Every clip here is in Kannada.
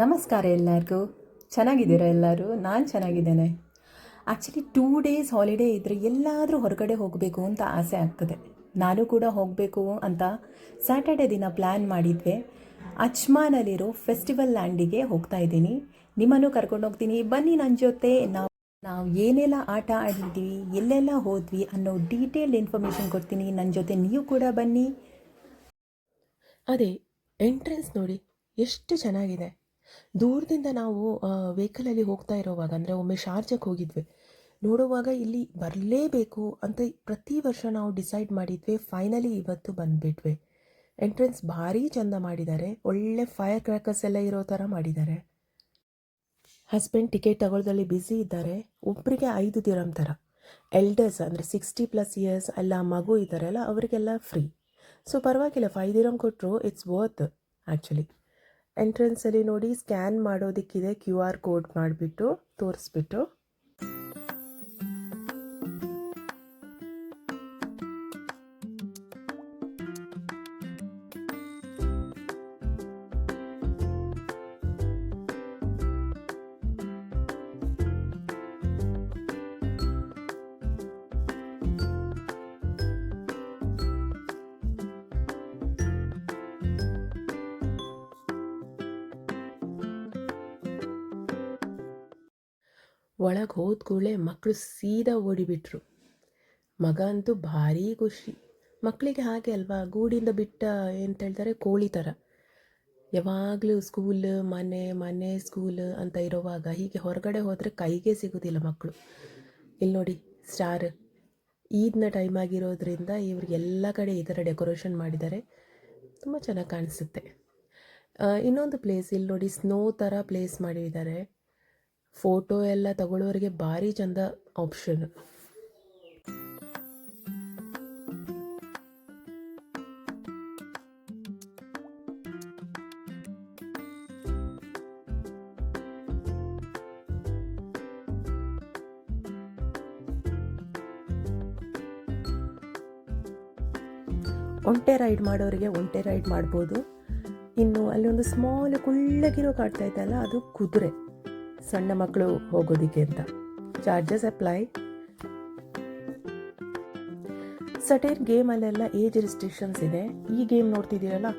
ನಮಸ್ಕಾರ ಎಲ್ಲರಿಗೂ. ಚೆನ್ನಾಗಿದ್ದೀರಾ ಎಲ್ಲರೂ? ನಾನು ಚೆನ್ನಾಗಿದ್ದೇನೆ. ಆ್ಯಕ್ಚುಲಿ ಟೂ ಡೇಸ್ ಹಾಲಿಡೇ ಇದ್ದರೆ ಎಲ್ಲಾದರೂ ಹೊರಗಡೆ ಹೋಗಬೇಕು ಅಂತ ಆಸೆ ಆಗ್ತದೆ. ನಾನು ಕೂಡ ಹೋಗಬೇಕು ಅಂತ ಸ್ಯಾಟರ್ಡೆ ದಿನ ಪ್ಲ್ಯಾನ್ ಮಾಡಿದ್ವಿ ಅಜ್ಮಾನಲ್ಲಿರೋ ಫೆಸ್ಟಿವಲ್ ಲ್ಯಾಂಡಿಗೆ ಹೋಗ್ತಾ ಇದ್ದೀನಿ. ನಿಮ್ಮನ್ನು ಕರ್ಕೊಂಡು ಹೋಗ್ತೀನಿ. ಬನ್ನಿ ನನ್ನ ಜೊತೆ. ನಾವು ನಾವು ಏನೆಲ್ಲ ಆಟ ಆಡಿದ್ವಿ, ಎಲ್ಲೆಲ್ಲ ಹೋದ್ವಿ ಅನ್ನೋ ಡೀಟೇಲ್ಡ್ ಇನ್ಫಾರ್ಮೇಷನ್ ಕೊಡ್ತೀನಿ. ನನ್ನ ಜೊತೆ ನೀವು ಕೂಡ ಬನ್ನಿ. ಅದೇ ಎಂಟ್ರೆನ್ಸ್ ನೋಡಿ ಎಷ್ಟು ಚೆನ್ನಾಗಿದೆ. ದೂರದಿಂದ ನಾವು ವೆಹಿಕಲಲ್ಲಿ ಹೋಗ್ತಾ ಇರೋವಾಗ, ಅಂದರೆ ಒಮ್ಮೆ ಶಾರ್ಜಕ್ಕೆ ಹೋಗಿದ್ವಿ. ನೋಡುವಾಗ ಇಲ್ಲಿ ಬರಲೇಬೇಕು ಅಂತ ಪ್ರತಿ ವರ್ಷ ನಾವು ಡಿಸೈಡ್ ಮಾಡಿದ್ವಿ. ಫೈನಲಿ ಇವತ್ತು ಬಂದುಬಿಟ್ವಿ. ಎಂಟ್ರೆನ್ಸ್ ಭಾರಿ ಚಂದ ಮಾಡಿದ್ದಾರೆ. ಒಳ್ಳೆ ಫೈರ್ ಕ್ರ್ಯಾಕರ್ಸ್ ಎಲ್ಲ ಇರೋ ಥರ ಮಾಡಿದ್ದಾರೆ. ಹಸ್ಬೆಂಡ್ ಟಿಕೆಟ್ ತಗೊಳ್ಳೋದ್ರಲ್ಲಿ ಬ್ಯುಸಿ ಇದ್ದಾರೆ. ಒಬ್ಬರಿಗೆ ಐದು ದಿರಂ ಥರ. ಎಲ್ಡರ್ಸ್ ಅಂದರೆ ಸಿಕ್ಸ್ಟಿ ಪ್ಲಸ್ ಇಯರ್ಸ್ ಎಲ್ಲ ಮಗು ಇದ್ದಾರಲ್ಲ, ಅವರಿಗೆಲ್ಲ ಫ್ರೀ. ಸೊ ಪರವಾಗಿಲ್ಲ, ಫೈವ್ ದಿರಂ ಕೊಟ್ಟರು ಇಟ್ಸ್ ವರ್ತ್ ಆ್ಯಕ್ಚುಲಿ ಎಂಟ್ರೆನ್ಸಲ್ಲಿ ನೋಡಿ ಸ್ಕ್ಯಾನ್ ಮಾಡೋದಕ್ಕಿದೆ ಕ್ಯೂ ಆರ್ ಕೋಡ್ ಮಾಡಿಬಿಟ್ಟು ತೋರಿಸ್ಬಿಟ್ಟು. ಒಳಗೆ ಹೋದ ಕೂಡಲೇ ಮಕ್ಕಳು ಸೀದಾ ಓಡಿಬಿಟ್ರು. ಮಗ ಅಂತೂ ಭಾರಿ ಖುಷಿ. ಮಕ್ಕಳಿಗೆ ಹಾಗೆ ಅಲ್ವಾ? ಗೂಡಿಂದ ಬಿಟ್ಟ ಅಂತ ಹೇಳ್ತಾರೆ ಕೋಳಿ ಥರ. ಯಾವಾಗಲೂ ಸ್ಕೂಲ್ ಮನೆ ಮನೆ ಸ್ಕೂಲ್ ಅಂತ ಇರೋವಾಗ ಹೀಗೆ ಹೊರಗಡೆ ಹೋದರೆ ಕೈಗೆ ಸಿಗೋದಿಲ್ಲ ಮಕ್ಕಳು ಇಲ್ಲಿ ನೋಡಿ ಸ್ಟಾರ್ ಈದ್ನ ಟೈಮ್ ಆಗಿರೋದ್ರಿಂದ ಇವ್ರಿಗೆಲ್ಲ ಕಡೆ ಈ ಥರ ಡೆಕೋರೇಷನ್ ಮಾಡಿದ್ದಾರೆ. ತುಂಬ ಚೆನ್ನಾಗಿ ಕಾಣಿಸುತ್ತೆ. ಇನ್ನೊಂದು ಪ್ಲೇಸ್ ಇಲ್ಲಿ ನೋಡಿ ಸ್ನೋ ಥರ ಪ್ಲೇಸ್ ಮಾಡಿದ್ದಾರೆ. ಫೋಟೋ ಎಲ್ಲ ತಗೊಳ್ಳೋರಿಗೆ ಭಾರಿ ಚಂದ ಆಪ್ಷನ್ ಒಂಟೆ ರೈಡ್ ಮಾಡೋರಿಗೆ ಒಂಟೆ ರೈಡ್ ಮಾಡ್ಬೋದು. ಇನ್ನು ಅಲ್ಲಿ ಒಂದು ಸ್ಮಾಲ್ ಕುಳ್ಳಗಿರೋ ಕಾಡ್ತಾ ಇತ್ತಲ್ಲ, ಅದು ಕುದುರೆ. ಸಣ್ಣ ಮಕ್ಕಳು ಹೋಗೋದಿಕ್ಕೆ ಅಂತ. ಚಾರ್ಜಸ್ ಅಪ್ಲೈ ಸಟೇರ್ ಗೇಮಲ್ಲೆಲ್ಲ ಏಜ್ ರಿಸ್ಟ್ರಿಕ್ಷನ್ಸ್ ಇದೆ. ಈ ಗೇಮ್ ನೋಡ್ತಿದ್ದೀರಲ್ಲ,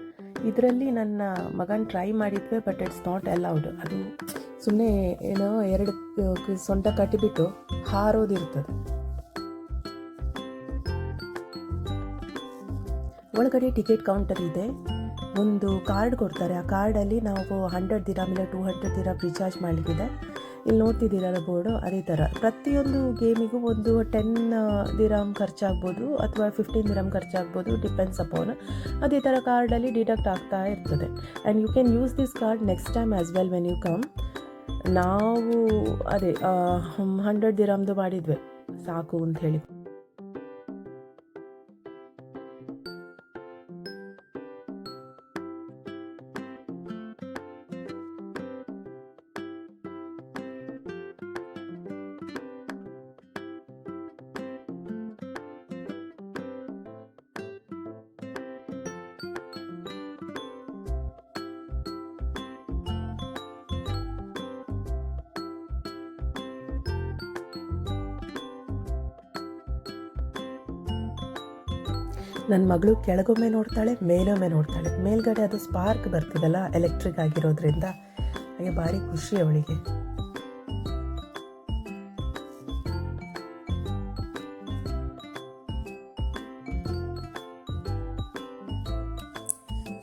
ಇದರಲ್ಲಿ ನನ್ನ ಮಗನ ಟ್ರೈ ಮಾಡಿದ್ವಿ ಬಟ್ ಇಟ್ಸ್ ನಾಟ್ ಅಲೌಡ್ ಅದು ಸುಮ್ಮನೆ ಏನೋ ಎರಡು ಸೊಂಟ ಕಟ್ಟಿಬಿಟ್ಟು ಹಾರೋದಿರ್ತದೆ. ಒಳಗಡೆ ಟಿಕೆಟ್ ಕೌಂಟರ್ ಇದೆ. ಒಂದು ಕಾರ್ಡ್ ಕೊಡ್ತಾರೆ. ಆ ಕಾರ್ಡಲ್ಲಿ ನಾವು ಹಂಡ್ರೆಡ್ ದಿರಾಮ್ ಇಲ್ಲ ಟೂ ಹಂಡ್ರೆಡ್ ದಿರಾಮ್ ರಿಚಾರ್ಜ್ ಮಾಡಲಿಕ್ಕಿದೆ. ಇಲ್ಲಿ ನೋಡ್ತಿದ್ದೀರಲ್ಲ ಬೋರ್ಡು ಅದೇ ಥರ ಪ್ರತಿಯೊಂದು ಗೇಮಿಗೂ ಒಂದು ಟೆನ್ ದಿರಾಮ್ ಖರ್ಚಾಗ್ಬೋದು ಅಥವಾ ಫಿಫ್ಟೀನ್ ದಿರಾಮ್ ಖರ್ಚಾಗ್ಬೋದು ಡಿಪೆಂಡ್ಸ್ ಅಪಾನ್ ಅದೇ ಥರ ಕಾರ್ಡಲ್ಲಿ ಡಿಡಕ್ಟ್ ಆಗ್ತಾ ಇರ್ತದೆ. And you can use this card next time as well when you come ನಾವು, ಅದೇ ಹಂಡ್ರೆಡ್ ದಿರಾಮ್ದು ಮಾಡಿದ್ವಿ. ಸಾಕು ಅಂತ ಹೇಳಿ. ನನ್ನ ಮಗಳು ಕೆಳಗೊಮ್ಮೆ ನೋಡ್ತಾಳೆ, ಮೇಲೊಮ್ಮೆ ನೋಡ್ತಾಳೆ. ಮೇಲ್ಗಡೆ ಅದು ಸ್ಪಾರ್ಕ್ ಬರ್ತದಲ್ಲ ಎಲೆಕ್ಟ್ರಿಕ್ ಆಗಿರೋದ್ರಿಂದ. ಹಾಗೆ ಭಾರಿ ಖುಷಿ ಅವಳಿಗೆ.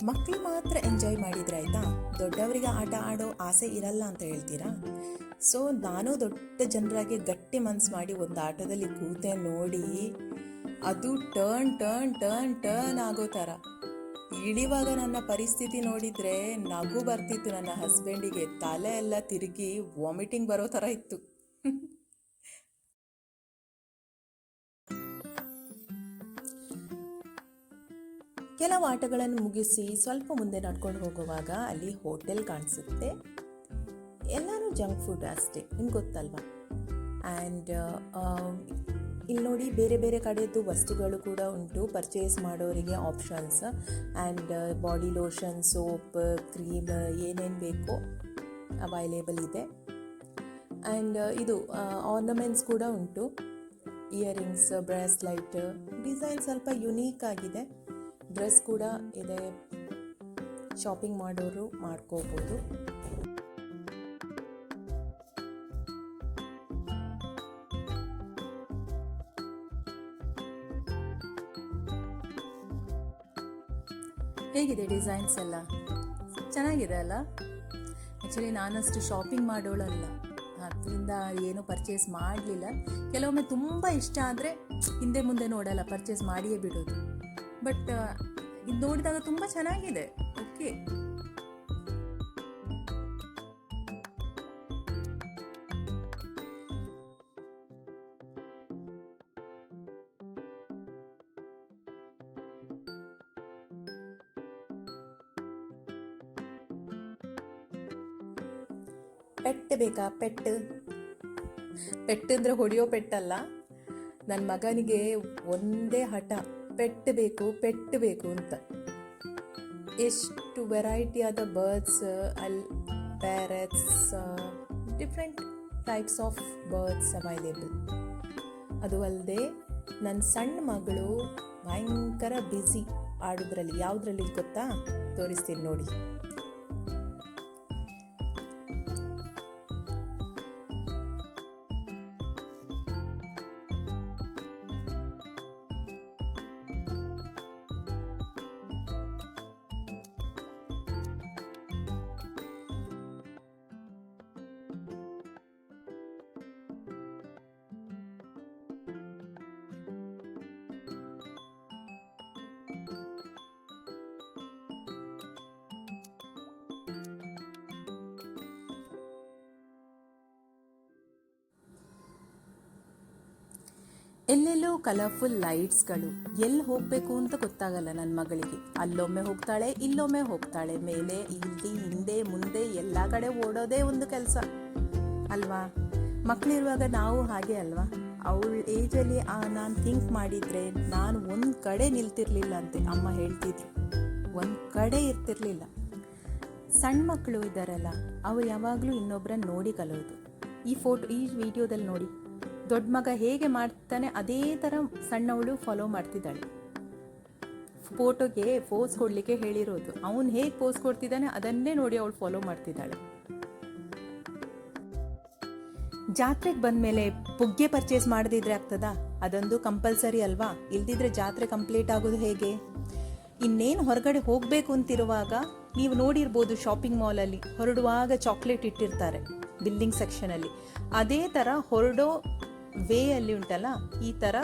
ಮಕ್ಕಳು ಮಾತ್ರ ಎಂಜಾಯ್ ಮಾಡಿದ್ರೆ ಆಯ್ತಾ? ದೊಡ್ಡವರಿಗೆ ಆಟ ಆಡೋ ಆಸೆ ಇರಲ್ಲ ಅಂತ ಹೇಳ್ತೀರಾ? ಸೊ ನಾನು ದೊಡ್ಡ ಜನರಾಗಿ ಗಟ್ಟಿ ಮನಸ್ಸು ಮಾಡಿ ಒಂದು ಆಟದಲ್ಲಿ ಕೂತೆ ನೋಡಿ, ಅದು ಟರ್ನ್ ಟರ್ನ್ ಟರ್ನ್ ಟರ್ನ್ ಆಗೋ ಥರ. ಇಳಿವಾಗ ನನ್ನ ಪರಿಸ್ಥಿತಿ ನೋಡಿದರೆ ನಗು ಬರ್ತಿತ್ತು ನನ್ನ ಹಸ್ಬೆಂಡಿಗೆ. ತಲೆ ಎಲ್ಲ ತಿರುಗಿ ವಾಮಿಟಿಂಗ್ ಬರೋ ಥರ ಇತ್ತು. ಕೆಲವು ಆಟಗಳನ್ನು ಮುಗಿಸಿ ಸ್ವಲ್ಪ ಮುಂದೆ ನಡ್ಕೊಂಡು ಹೋಗುವಾಗ ಅಲ್ಲಿ ಹೋಟೆಲ್ ಕಾಣಿಸುತ್ತೆ. ಎಲ್ಲರೂ ಜಂಕ್ ಫುಡ್ ಅಷ್ಟೇ, ನಿಮ್ಗೆ ಗೊತ್ತಲ್ವಾ? ಆ್ಯಂಡ್ ಇಲ್ಲಿ ನೋಡಿ ಬೇರೆ ಬೇರೆ ಕಡೆದು ವಸ್ತುಗಳು ಕೂಡ ಉಂಟು ಪರ್ಚೇಸ್ ಮಾಡೋರಿಗೆ options and body lotion soap cream ಏನೇನು ಬೇಕೋ ಅವೈಲೇಬಲ್ ಇದೆ. ಆ್ಯಂಡ್ ಇದು ಆರ್ನಮೆಂಟ್ಸ್ ಕೂಡ ಉಂಟು. ಇಯರಿಂಗ್ಸ್ ಬ್ರೇಸ್ಲೈಟ್ ಡಿಸೈನ್ ಸ್ವಲ್ಪ ಯುನೀಕ್ ಆಗಿದೆ. ಡ್ರೆಸ್ ಕೂಡ ಇದೆ. ಶಾಪಿಂಗ್ ಮಾಡೋರು ಮಾಡ್ಕೋಬೋದು. ಹೇಗಿದೆ ಡಿಸೈನ್ಸ್ ಎಲ್ಲ? ಚೆನ್ನಾಗಿದೆ ಅಲ್ಲ? ಆ್ಯಕ್ಚುಲಿ ನಾನಷ್ಟು ಶಾಪಿಂಗ್ ಮಾಡೋಳಲ್ಲ. ಅದರಿಂದ ಏನೂ ಪರ್ಚೇಸ್ ಮಾಡಲಿಲ್ಲ. ಕೆಲವೊಮ್ಮೆ ತುಂಬ ಇಷ್ಟ ಆದರೆ ಹಿಂದೆ ಮುಂದೆ ನೋಡಲ್ಲ ಪರ್ಚೇಸ್ ಮಾಡಿಯೇ ಬಿಡೋದು. ಬಟ್ ಇದು ನೋಡಿದಾಗ ತುಂಬ ಚೆನ್ನಾಗಿದೆ. ಓಕೆ ಪೆಟ್ಟು ಬೇಕಾ? ಪೆಟ್ಟು. ಪೆಟ್ಟು ಅಂದರೆ ಹೊಡೆಯೋ ಪೆಟ್ಟಲ್ಲ. ನನ್ನ ಮಗನಿಗೆ ಒಂದೇ ಹಠ. ಪೆಟ್ಟು ಬೇಕು ಪೆಟ್ಟು ಬೇಕು ಅಂತ. ಎಷ್ಟು ವೆರೈಟಿ ಆದ ಬರ್ಡ್ಸ್ ಅಲ್ಲಿ parrots different types of birds available ಅದು ಅಲ್ಲದೆ ನನ್ನ ಸಣ್ಣ ಮಗಳು ಭಯಂಕರ ಬ್ಯುಸಿ ಆಡೋದ್ರಲ್ಲಿ. ಯಾವುದ್ರಲ್ಲಿ ಗೊತ್ತಾ? ತೋರಿಸ್ತೀನಿ ನೋಡಿ. ಎಲ್ಲೆಲ್ಲೋ ಕಲರ್ಫುಲ್ ಲೈಟ್ಸ್ಗಳು ಎಲ್ಲಿ ಹೋಗಬೇಕು ಅಂತ ಗೊತ್ತಾಗಲ್ಲ ನನ್ನ ಮಗಳಿಗೆ. ಅಲ್ಲೊಮ್ಮೆ ಹೋಗ್ತಾಳೆ, ಇಲ್ಲೊಮ್ಮೆ ಹೋಗ್ತಾಳೆ. ಮೇಲೆ, ಇಲ್ಲಿ, ಹಿಂದೆ, ಮುಂದೆ, ಎಲ್ಲ ಕಡೆ ಓಡೋದೇ ಒಂದು ಕೆಲಸ. ಅಲ್ವಾ? ಮಕ್ಕಳಿರುವಾಗ ನಾವು ಹಾಗೆ ಅಲ್ವಾ? ಅವಳ ಏಜಲ್ಲಿ ನಾನು ಥಿಂಕ್ ಮಾಡಿದರೆ ನಾನು ಒಂದು ಕಡೆ ನಿಲ್ತಿರ್ಲಿಲ್ಲ ಅಂತೆ. ಅಮ್ಮ ಹೇಳ್ತಿದ್ರು. ಒಂದು ಕಡೆ ಇರ್ತಿರ್ಲಿಲ್ಲ. ಸಣ್ಣ ಮಕ್ಕಳು ಇದ್ದಾರಲ್ಲ ಅವ್ರು ಯಾವಾಗಲೂ ಇನ್ನೊಬ್ಬರನ್ನ ನೋಡಿ ಕಲೋದು. ಈ ಫೋಟೋ, ಈ ವಿಡಿಯೋದಲ್ಲಿ ನೋಡಿ. ದೊಡ್ಡ ಮಗ ಹೇಗೆ ಮಾಡ್ತಾನೆ ಅದೇ ಥರ ಸಣ್ಣವಳು ಫಾಲೋ ಮಾಡ್ತಿದ್ದಾಳೆ. ಫೋಟೋಗೆ ಪೋಸ್ ಕೊಡಲಿಕ್ಕೆ ಹೇಳಿರೋದು. ಅವನು ಹೇಗೆ ಪೋಸ್ ಕೊಡ್ತಿದ್ದಾನೆ ಅದನ್ನೇ ನೋಡಿ ಅವಳು ಫಾಲೋ ಮಾಡ್ತಿದ್ದಾಳೆ. ಜಾತ್ರೆಗೆ ಬಂದಮೇಲೆ ಪುಗ್ಗೆ ಪರ್ಚೇಸ್ ಮಾಡದಿದ್ರೆ ಆಗ್ತದಾ? ಅದೊಂದು ಕಂಪಲ್ಸರಿ ಅಲ್ವಾ? ಇಲ್ದಿದ್ರೆ ಜಾತ್ರೆ ಕಂಪ್ಲೀಟ್ ಆಗೋದು ಹೇಗೆ? ಇನ್ನೇನು ಹೊರಗಡೆ ಹೋಗಬೇಕು ಅಂತಿರುವಾಗ ನೀವು ನೋಡಿರ್ಬೋದು ಶಾಪಿಂಗ್ ಮಾಲಲ್ಲಿ ಹೊರಡುವಾಗ ಚಾಕ್ಲೇಟ್ ಇಟ್ಟಿರ್ತಾರೆ ಬಿಲ್ಲಿಂಗ್ ಸೆಕ್ಷನಲ್ಲಿ ಅದೇ ಥರ ಹೊರಡೋ ವೇ ಅಲ್ಲಿ ಉಂಟಲ್ಲ, ಈ ಥರ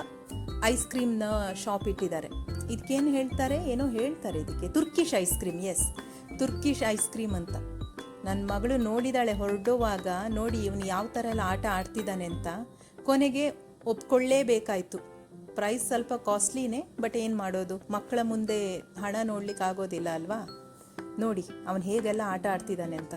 ಐಸ್ ಕ್ರೀಮ್ನ ಶಾಪ್ ಇಟ್ಟಿದ್ದಾರೆ. ಇದಕ್ಕೇನು ಹೇಳ್ತಾರೆ? ಏನೋ ಹೇಳ್ತಾರೆ ಇದಕ್ಕೆ Turkish ice cream yes Turkish ice cream ಅಂತ. ನನ್ನ ಮಗಳು ನೋಡಿದಾಳೆ ಹೊರಡುವಾಗ, ನೋಡಿ ಇವನು ಯಾವ ಥರ ಎಲ್ಲ ಆಟ ಆಡ್ತಿದ್ದಾನೆ ಅಂತ. ಕೊನೆಗೆ ಒಪ್ಕೊಳ್ಳೇಬೇಕಾಯ್ತು. ಪ್ರೈಸ್ ಸ್ವಲ್ಪ ಕಾಸ್ಟ್ಲಿನೇ ಬಟ್ ಏನು ಮಾಡೋದು? ಮಕ್ಕಳ ಮುಂದೆ ಹಣ ನೋಡ್ಲಿಕ್ಕೆ ಆಗೋದಿಲ್ಲ ಅಲ್ವಾ? ನೋಡಿ, ಅವನು ಹೇಗೆಲ್ಲ ಆಟ ಆಡ್ತಿದ್ದಾನೆ ಅಂತ.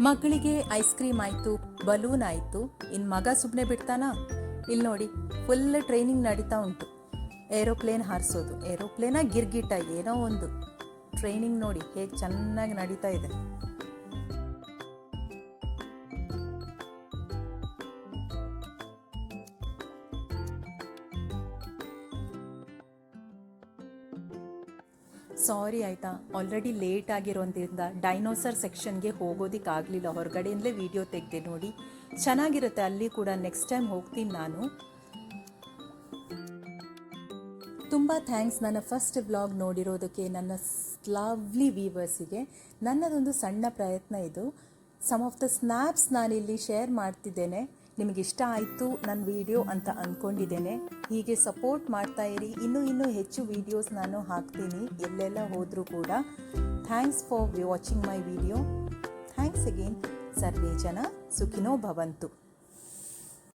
ಮಗಳಿಗೆ ಐಸ್ ಕ್ರೀಮ್ ಆಯಿತು, ಬಲೂನ್ ಆಯಿತು ಇನ್ನು ಮಗ ಸುಮ್ಮನೆ ಬಿಡ್ತಾನಾ? ಇಲ್ಲಿ ನೋಡಿ ಫುಲ್ ಟ್ರೈನಿಂಗ್ ನಡೀತಾ ಉಂಟು. ಏರೋಪ್ಲೇನ್ ಹಾರಿಸೋದು. ಏರೋಪ್ಲೇನ ಗಿರ್ಗಿಟ, ಏನೋ ಒಂದು. ಟ್ರೈನಿಂಗ್ ನೋಡಿ, ಹೇಗೆ ಚೆನ್ನಾಗಿ ನಡೀತಾ ಇದೆ. ಸಾರಿ ಆಯಿತಾ? ಆಲ್ರೆಡಿ ಲೇಟ್ ಆಗಿರೋದ್ರಿಂದ ಡೈನೋಸರ್ ಸೆಕ್ಷನ್ಗೆ ಹೋಗೋದಕ್ಕಾಗಲಿಲ್ಲ ಹೊರಗಡೆಯಿಂದಲೇ ವಿಡಿಯೋ ತೆಗೆದೆ ನೋಡಿ. ಚೆನ್ನಾಗಿರುತ್ತೆ, ಅಲ್ಲಿ ಕೂಡ ನೆಕ್ಸ್ಟ್ ಟೈಮ್ ಹೋಗ್ತೀನಿ ನಾನು. ತುಂಬ ಥ್ಯಾಂಕ್ಸ್ ನನ್ನ ಫಸ್ಟ್ ವ್ಲಾಗ್ ನೋಡಿರೋದಕ್ಕೆ, ನನ್ನ ಲವ್ಲಿ ವೀವರ್ಸಿಗೆ ನನ್ನದೊಂದು ಸಣ್ಣ ಪ್ರಯತ್ನ ಇದು. ಸಮ್ ಆಫ್ ದ ಸ್ನ್ಯಾಪ್ಸ್ ನಾನಿಲ್ಲಿ ಶೇರ್ ಮಾಡ್ತಿದ್ದೇನೆ. ನಿಮಗೆ ಇಷ್ಟ ಆಯಿತು ನನ್ನ ವಿಡಿಯೋ ಅಂತ ಅಂದ್ಕೊಂಡಿದ್ದೇನೆ ಹೀಗೆ ಸಪೋರ್ಟ್ ಮಾಡ್ತಾ ಇರಿ. ಇನ್ನೂ ಇನ್ನೂ ಹೆಚ್ಚು ವಿಡಿಯೋಸ್ ನಾನು ಹಾಕ್ತೀನಿ, ಎಲ್ಲೆಲ್ಲ ಹೋದರೂ ಕೂಡ. Thanks for watching my video. Thanks again. ಸರ್ವೇ ಜನ ಸುಖಿನೋ ಭವಂತು.